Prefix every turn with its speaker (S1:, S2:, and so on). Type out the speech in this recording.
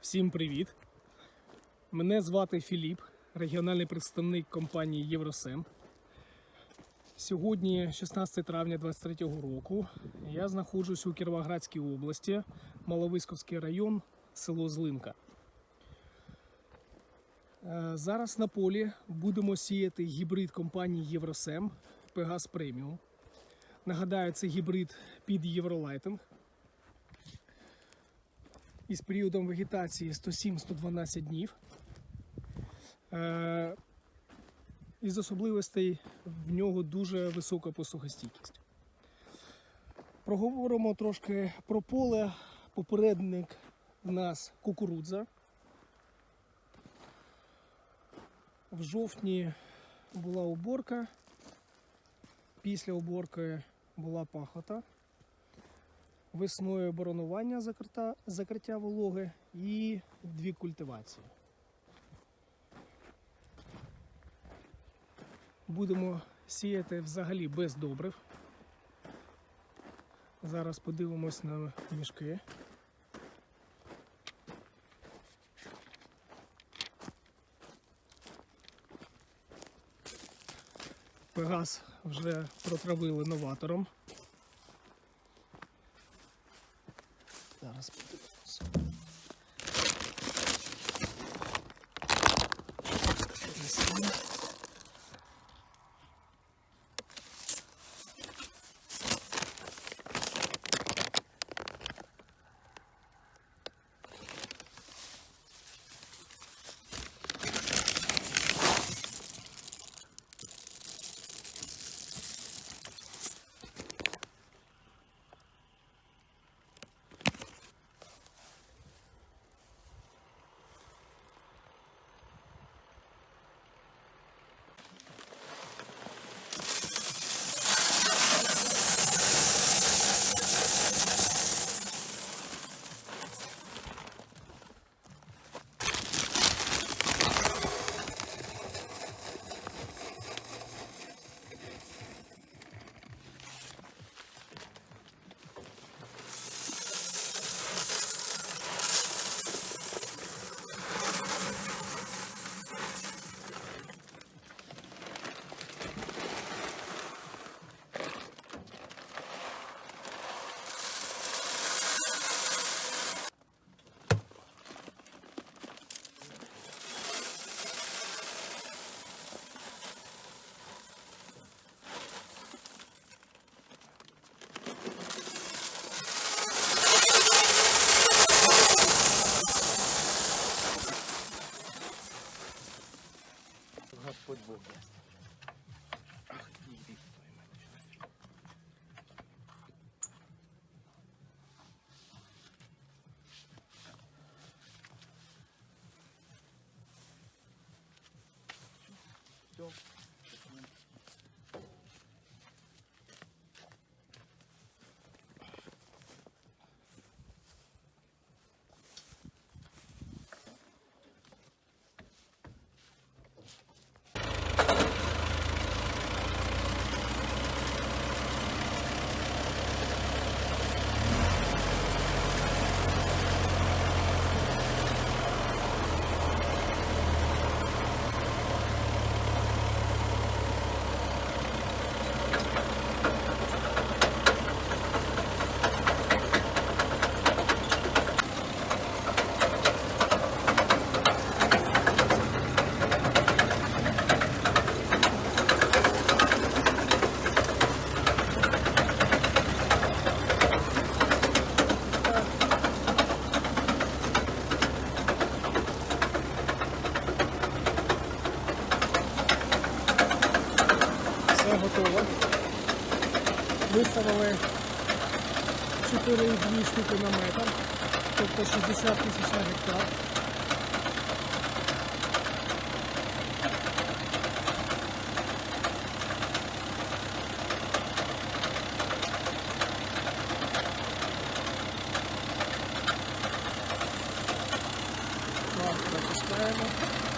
S1: Всім привіт! Мене звати Філіп, регіональний представник компанії Євросем. Сьогодні, 16 травня 2023 року, я знаходжусь у Кіровоградській області, Маловисковський район, село Злинка. Е, Зараз на полі будемо сіяти гібрид компанії Євросем Пегас Преміум. Нагадаю, це гібрид під Євролайтинг із періодом вегетації 107-112 днів. Е, Із особливостей в нього дуже висока посухостійкість. Проговоримо трошки про поле. Попередник в нас кукурудза. В жовтні була уборка. Після уборки була пахота весною боронування закриття, закриття вологи і дві культивації. Будемо сіяти взагалі без добрив. Зараз подивимось на мішки. Пегас вже протравили новатором. Зараз подивимося. Перенесемо.
S2: Господь Бог даст. Ах, иди, твою
S1: мать. Все. Виставили 4,2 штуки на метр, тобто 60 тисяч на гектар. Так, Натискаємо.